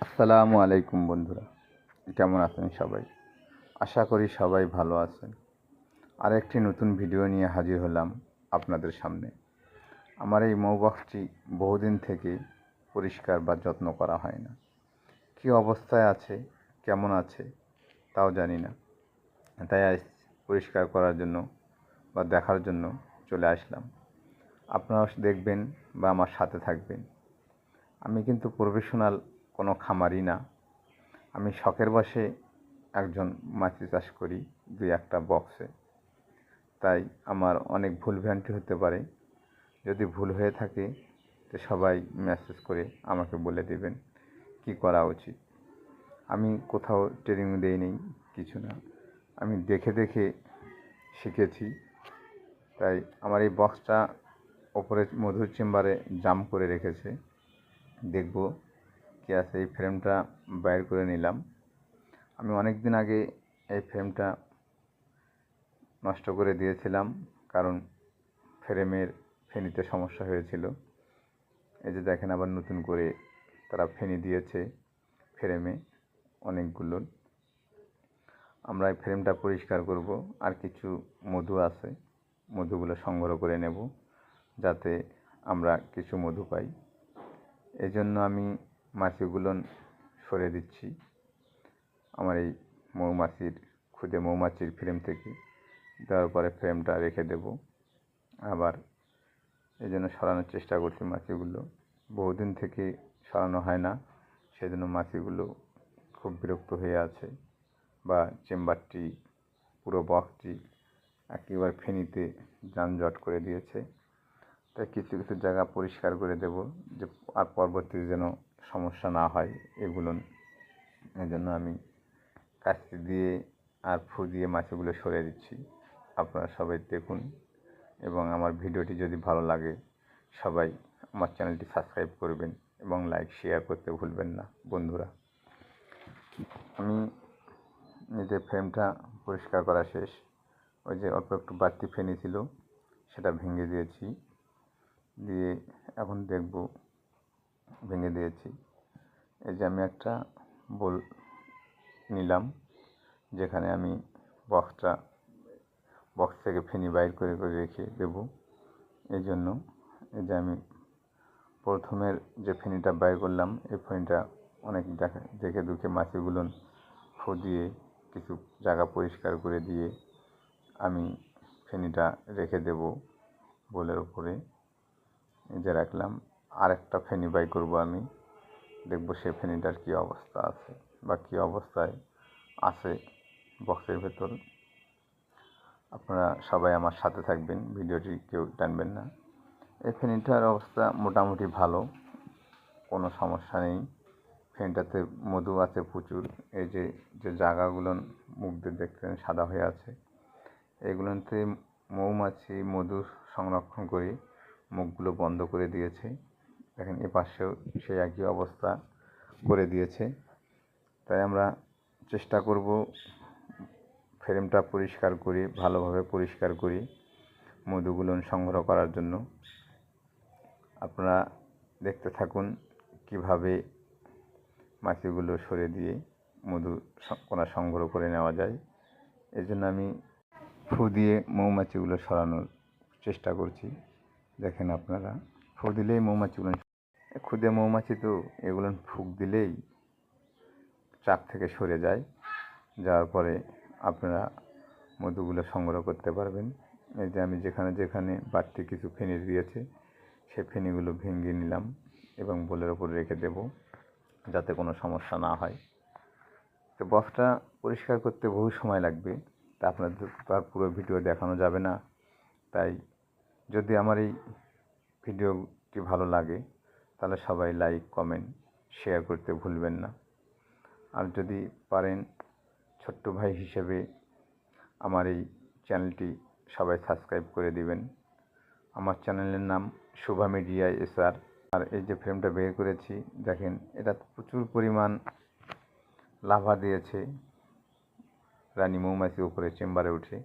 আসসালামু আলাইকুম বন্ধুরা। কেমন আছেন সবাই? আশা করি সবাই ভালো আছেন। আর একটি নতুন ভিডিও নিয়ে হাজির হলাম আপনাদের সামনে। আমার এই মৌবক্সটি বহুদিন থেকে পরিষ্কার বা যত্ন করা হয় না। কী অবস্থায় আছে, কেমন আছে, তাও জানি না। তাই আজ পরিষ্কার করার জন্য বা দেখার জন্য চলে আসলাম। আপনারা দেখবেন বা আমার সাথে থাকবেন। আমি কিন্তু প্রফেশনাল কোনো খামারি না। আমি শখের বসে একজন মাছি চাষ করি দুই একটা বক্সে। তাই আমার অনেক ভুল ভ্রান্তি হতে পারে। যদি ভুল হয়ে থাকে, তো সবাই মেসেজ করে আমাকে বলে দেবেন কি করা উচিত। আমি কোথাও ট্রেনিং দেই নেই, কিছু না। আমি দেখে দেখে শিখেছি। তাই আমার এই বক্সটা ওপরে মধুর চেম্বারে জাম করে রেখেছে। দেখব কি আছে, এই ফ্রেমটা বাইর করে নিলাম। আমি অনেক দিন আগে এই ফ্রেমটা নষ্ট করে দিয়েছিলাম কারণ ফ্রেমের ফেনিতে সমস্যা হয়েছিল। এই যে দেখেন আবার নতুন করে তারা ফেনি দিয়েছে ফ্রেমে অনেকগুলো। আমরা এই ফ্রেমটা পরিষ্কার করব, আর কিছু মধু আছে, মধুগুলো সংগ্রহ করে নেব, যাতে আমরা কিছু মধু পাই। এই জন্য আমি মাছিগুলো সরে দিচ্ছি। আমার এই মৌমাছির, খুদে মৌমাছির ফ্রেম থেকে। দেওয়ার পরে ফ্রেমটা রেখে দেব। আবার এই জন্য সরানোর চেষ্টা করছি মাছিগুলো বহুদিন থেকে সরানো হয় না, সেজন্য মাছিগুলো খুব বিরক্ত হয়ে আছে বা চেম্বারটি, পুরো বক্সটি একেবারে ফেনিতে যানজট করে দিয়েছে। তাই কিছু কিছু জায়গা পরিষ্কার করে দেব যে, আর পরবর্তীতে যেন সমস্যা না হয় এগুলো এই জন্য আমি কাস্তি দিয়ে আর ফু দিয়ে মাছগুলো সরে দিচ্ছি। আপনারা সবাই দেখুন এবং আমার ভিডিওটি যদি ভালো লাগে সবাই আমার চ্যানেলটি সাবস্ক্রাইব করবেন এবং লাইক, শেয়ার করতে ভুলবেন না বন্ধুরা। আমি নিজের ফ্রেমটা পরিষ্কার করা শেষ। ওই যে অল্প একটু বাড়তি ফেনি ছিল, সেটা ভেঙে দিয়েছি। দিয়ে এখন দেখব ভেঙে দিয়েছি। এই যে আমি একটা বোল নিলাম, যেখানে আমি বক্সটা, বক্স থেকে ফেনি বাইর করে করে রেখে দেব। এই জন্য এই যে আমি প্রথমের যে ফেনিটা বাইর করলাম, এই ফেনিটা অনেক দেখা, দেখে দুঃখে মাছিগুলো ফু দিয়ে কিছু জায়গা পরিষ্কার করে দিয়ে আমি ফেনিটা রেখে দেব বোলের ওপরে এই যে রাখলাম। আরেকটা ফেনি বাই করব আমি। দেখব সে ফেনিটার কী অবস্থা আছে বা কী অবস্থায় আছে বক্সের ভেতর। আপনারা সবাই আমার সাথে থাকবেন, ভিডিওটি কেউ টানবেন না। এই ফেনিটার অবস্থা মোটামুটি ভালো, কোনো সমস্যা নেই। ফেনটাতে মধু আছে প্রচুর, এই যে যে জায়গাগুলো মুখ দিয়ে দেখতেন সাদা হয়ে আছে। এগুলোতে মৌমাছি মধু সংরক্ষণ করে মুখগুলো বন্ধ করে দিয়েছে। দেখেন এ পাশেও সেই একই অবস্থা করে দিয়েছে। তাই আমরা চেষ্টা করব ফ্রেমটা পরিষ্কার করি, ভালোভাবে পরিষ্কার করি মধুগুলো সংগ্রহ করার জন্য। আপনারা দেখতে থাকুন কীভাবে মাছিগুলো সরে দিয়ে মধু কোনা সংগ্রহ করে নেওয়া যায়। এই জন্য আমি ফু দিয়ে মৌমাছিগুলো সরানোর চেষ্টা করছি। দেখেন আপনারা, ফু দিলেই মৌমাছিগুলো খুদে মৌমাছি তো এগুলো ফুক দিলেই চাক থেকে সরে যায়। যাওয়ার পরে আপনারা মধুগুলো সংগ্রহ করতে পারবেন। এই যে আমি যেখানে যেখানে বাড়তি কিছু ফেনি দিয়েছে, সে ফেনিগুলো ভেঙে নিলাম এবং বোলের ওপর রেখে দেব যাতে কোনো সমস্যা না হয়। তো বক্সটা পরিষ্কার করতে বহু সময় লাগবে। তা আপনাদের তার পুরো ভিডিও দেখানো যাবে না। তাই যদি আমার এই ভিডিওটি ভালো লাগে তাহলে সবাই লাইক কমেন্ট শেয়ার করতে ভুলবেন না। আর যদি পারেন ছোট্ট ভাই হিসেবে আমার এই চ্যানেলটি সবাই সাবস্ক্রাইব করে দিবেন। আমার চ্যানেলের নাম শুভা মিডিয়া এসআর আর এই যে ফ্রেমটা বের করেছি, দেখেন, এটা প্রচুর পরিমাণ লাভা দিয়েছে। রানী মৌমাছি উপরে চেম্বারে উঠে।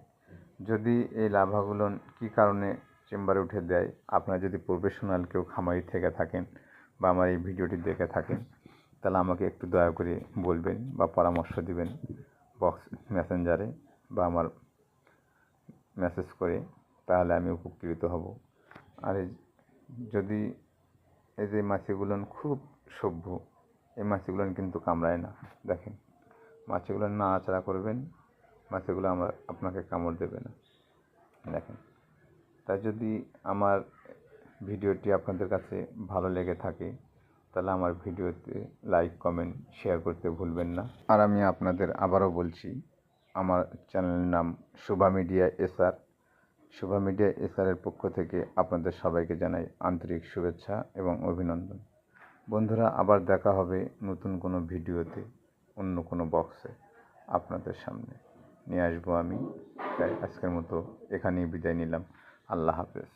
যদি এই লাভাগুলো কী কারণে চেম্বারে উঠে দেয়? আপনারা যদি প্রফেশনাল কেউ খামারি থেকে থাকেন বা আমার এই ভিডিওটি দেখে থাকেন, তাহলে আমাকে একটু দয়া করে বলবেন বা পরামর্শ দিবেন বক্স মেসেঞ্জারে বা আমার মেসেজ করে, তাহলে আমি উপকৃত হব। আর যদি এই যে মাছিগুলো খুব সভ্য, এই মাছিগুলো কিন্তু কামড়ায় না। দেখেন মাছিগুলো নাড়াচাড়া করবেন, মাছিগুলো আমার, আপনাকে কামড় দেবে না। দেখেন তাই যদি আমার ভিডিওটি আপনাদের কাছে ভালো লেগে থাকে, তাহলে আমার ভিডিওতে লাইক কমেন্ট শেয়ার করতে ভুলবেন না। আর আমি আপনাদের আবারও বলছি, আমার চ্যানেলের নাম Shubha media SR. Shubha media এসআরের পক্ষ থেকে আপনাদের সবাইকে জানাই আন্তরিক শুভেচ্ছা এবং অভিনন্দন। বন্ধুরা, আবার দেখা হবে নতুন কোনো ভিডিওতে, অন্য কোনো বক্সে আপনাদের সামনে। নিয়ে আসব আমি, তাই আজকের মতো এখানেই বিদায় নিলাম। আল্লাহ হাফেজ।